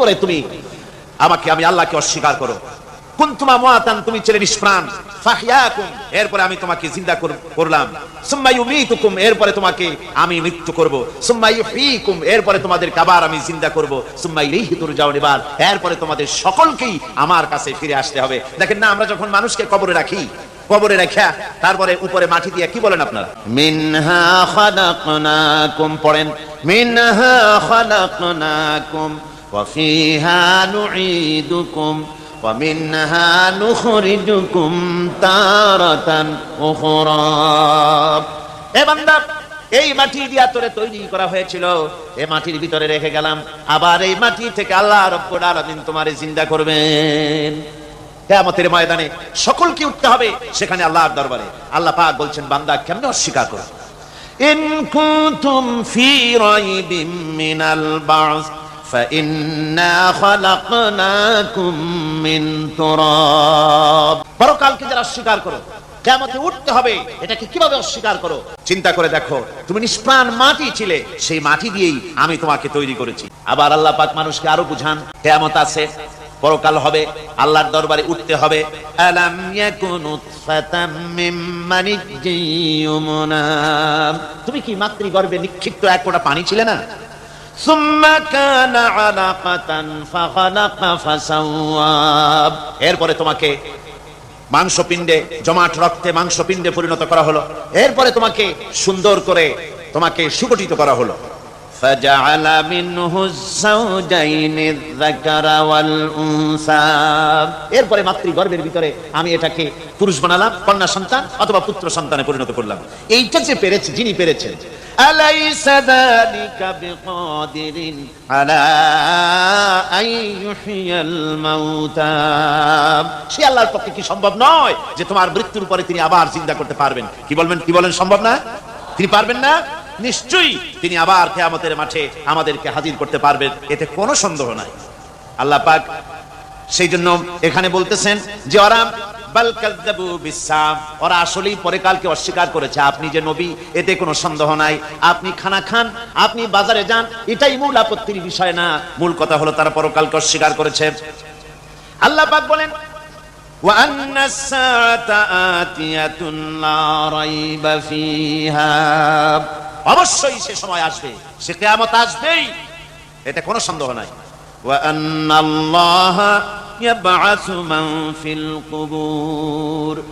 করে তুমি, আমাকে আমি আল্লাহকে অস্বীকার করো। তুমি নিষ্প্রাণ। ফাহিয়াকুম, এরপরে আমি তোমাকে জিন্দা করলাম। সুম্মা এরপরে তোমাকে আমি মৃত্যু করব। সুম্মা এরপরে তোমাদের আমি জিন্দা করব। সুম্মা ইলাইহি তুরজাউন এরপরে তোমাদের সকলকেই আমার কাছে ফিরে আসতে হবে। দেখেন না, আমরা যখন মানুষকে কবরে রাখি, কবরে রেখা তারপরে উপরে মাটি দিয়ে কি বলেন আপনারা? মিনহা খালাকনাকুম, পড়েন। মিনহা খালাকনাকুম। وفيها نعيدكم ومنها نخرجكم تارة أخرى এ বান্দা এই মাটি দিয়া তোরে তৈরি করা হয়েছিল এই মাটির ভিতরে রেখে গেলাম আবার এই মাটি থেকে আল্লাহ রব্বুল আলামিন তোমারে জিন্দা করবেন কিয়ামতের ময়দানে সকলকে উঠতে হবে সেখানে আল্লাহর দরবারে আল্লাহ পাক বলছেন বান্দা কেমনে অস্বীকার করো ইন কুনতুম ফি রাইবিম মিনাল বা'স পরকালকে যারা স্বীকার করো কেমতে উঠতে হবে, এটাকে কীভাবে অস্বীকার করো? চিন্তা করে দেখো, তুমি নিষ্প্রাণ মাটি ছিলে, সেই মাটি দিয়েই আমি তোমাকে তৈরি করেছি। আবার আল্লাহ পাক মানুষকে আরও বুঝান কেমত আছে পরকাল হবে, আল্লাহর দরবারে উঠতে হবে। তুমি কি মাতৃগর্ভে নিক্ষিপ্ত এক কোটা পানি ছিলে না? এরপরে তোমাকে মাংসপিণ্ডে, জমাট রক্তে মাংসপিণ্ডে পরিণত করা হলো। এরপরে তোমাকে সুন্দর করে তোমাকে সুগঠিত করা হলো। এরপরে মাতৃ গর্বের ভিতরে আমি এটাকে পুরুষ বানালাম, কন্যা সন্তান অথবা পুত্র সন্তানে পরিণত করলাম। এইটা যে পেরেছে, যিনি পেরেছেন أليس ذلك بقادر على أن يحيي الموتى সে আল্লাহর পক্ষে কি সম্ভব নয় যে তোমার মৃত্যুর পরে তিনি আবার চিন্তা করতে পারবেন কি বলবেন কি বলেন সম্ভব না তিনি পারবেন না নিশ্চয়ই তিনি আবার কেয়ামতের মাঠে আমাদেরকে হাজির করতে পারবেন এতে কোনো সন্দেহ নাই আল্লাহ পাক সেই জন্য এখানে বলতেছেন যে ওরা বাল কাযযাবু বিসাম ওরা আসলেই পরে কালকে অস্বীকার করেছে আপনি যে নবী এতে কোনো সন্দেহ নাই আপনি খানা খান আপনি বাজারে যান এটাই মূল আপত্তির বিষয় না মূল কথা হলো তারা পরকালকে অস্বীকার করেছে আল্লাহ পাক বলেন وأن الساعة آتية لا ريب فيها অবশ্যই সে সময় আসবে সে কিয়ামত আসবেই এতে কোনো সন্দেহ নাই وأن الله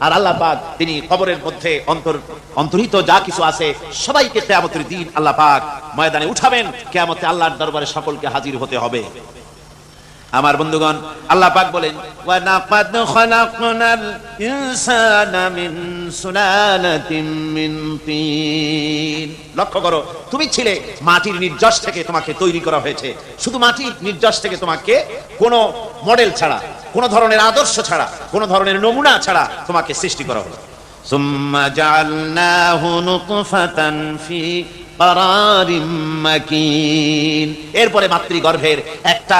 আর আল্লাহ পাক তিনি কবরের মধ্যে অন্তর, অন্তরিত যা কিছু আছে সবাইকে কিয়ামতের দিন আল্লাহ পাক ময়দানে উঠাবেন। কিয়ামতে আল্লাহর দরবারে সকলকে হাজির হতে হবে। আমার বন্ধুগণ আল্লাহ পাক বলেন ওয়া লাকাদ খালাকনাল ইনসানা মিন সুলালাতিন মিন তিন লক্ষ্য করো তুমি ছিলে মাটির নির্যাস থেকে তোমাকে তৈরি করা হয়েছে শুধু মাটির নির্যাস থেকে তোমাকে কোনো মডেল ছাড়া কোনো ধরনের আদর্শ ছাড়া কোনো ধরনের নমুনা ছাড়া তোমাকে সৃষ্টি করা হলো ثم جعلناه نطفة في قرار مكين এরপরে মাতৃগর্ভের একটা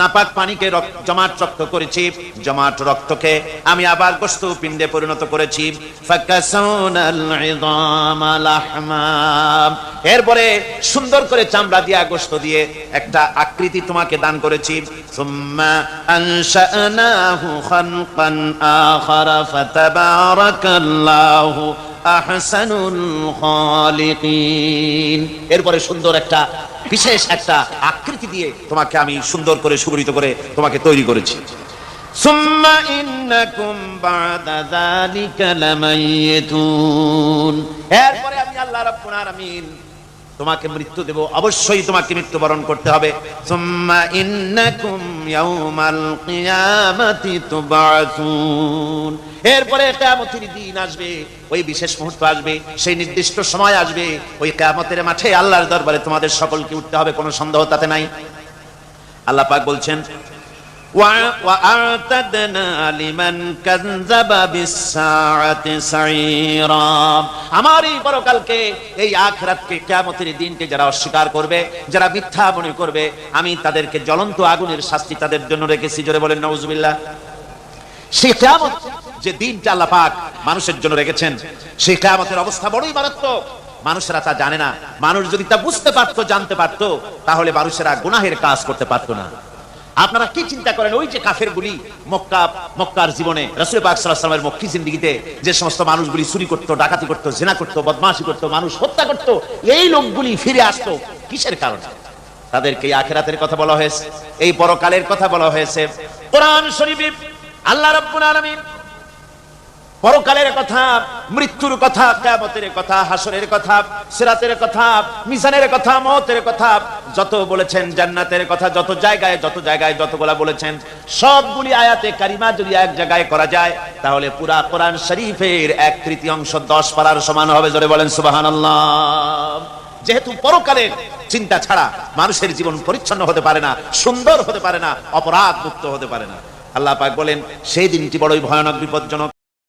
নাপাক পানিকে জমাট রক্ত করেছি, জমাট রক্তকে আমি আবার গোস্ত পিণ্ডে পরিণত করেছি। এরপরে সুন্দর করে চামড়া দিয়ে গোস্ত দিয়ে একটা আকৃতি তোমাকে দান করেছি। সুম্মা আহসানুল এরপরে সুন্দর একটা, বিশেষ একটা আকৃতি দিয়ে তোমাকে আমি সুন্দর করে সুগরিত করে তোমাকে তৈরি করেছি। সুম্মা ইন্নাকুম বাদা যালিকা লামাইতুন এরপরে আমি আল্লাহ রাব্বুল আলামিন তোমাকে মৃত্যু দেব, অবশ্যই তোমাকে মৃত্যুবরণ করতে হবে। সুম্মা ইন্নাকুম ইয়াউমাল কিয়ামাতি তুবাসুন। এরপরে কেয়ামতির দিন আসবে, ওই বিশেষ মুহূর্ত আসবে, সেই নির্দিষ্ট সময় আসবে, ওই কেয়ামতের মাঠে আল্লাহর দরবারে তোমাদের সকলকে উঠতে হবে, কোনো সন্দেহ তাতে নাই। আল্লাহ পাক বলছেন যারা অস্বীকার করবে, যারা মিথ্যা মনে করবে, আমি তাদেরকে জ্বলন্ত আগুনের শাস্তি তাদের জন্য রেখেছি। জোরে বলেন নজবিল্লা সেই কিয়ামত যে দিনটা আল্লাহ পাক মানুষের জন্য রেখেছেন, সেই কিয়ামতের অবস্থা বড়ই মারাত্মক। মানুষেরা তা জানে না। মানুষ যদি তা বুঝতে জানতে তাহলে মানুষেরা গুনাহের কাজ করতে না। আপনারা কি চিন্তা করেন? ওই যে কাফের গুলি মক্কা, মক্কার জীবনে রসুল পাক ওয়াসাল্লামের মক্কি জিন্দেগিতে যে সমস্ত মানুষগুলি চুরি করতো, ডাকাতি করতো, জেনা করতো, বদমাশি করতো, মানুষ হত্যা করতো, এই লোকগুলি ফিরে আসতো কিসের কারণে? তাদেরকে আখেরাতের কথা বলা হয়েছে, এই পরকালের কথা বলা হয়েছে। কোরআন শরীফে আল্লাহ রাব্বুল আলামিন পরকালের কথা, মৃত্যুর কথা, কিয়ামতের কথা, হাসরের কথা, সিরাতের কথা, মিজানের কথা মওতের কথা, যত বলেছেন জান্নাতের কথা, যত জায়গায় যত জায়গায় যতগুলা বলেছেন, সবগুলি আয়াতে কারিমা যদি এক জায়গায় করা যায়, তাহলে পুরা কোরআন শরীফের এক তৃতীয়াংশ দশ পারার সমান হবে, জোরে বলেন সুবহানাল্লাহ। যেহেতু পরকালের চিন্তা ছাড়া মানুষের জীবন পরিচ্ছন্ন হতে পারে না, সুন্দর হতে পারে না অপরাধ মুক্ত হতে পারে না। আল্লাহ পাক বলেন সেই দিনটি বড়ই ভয়ানক বিপজ্জনক।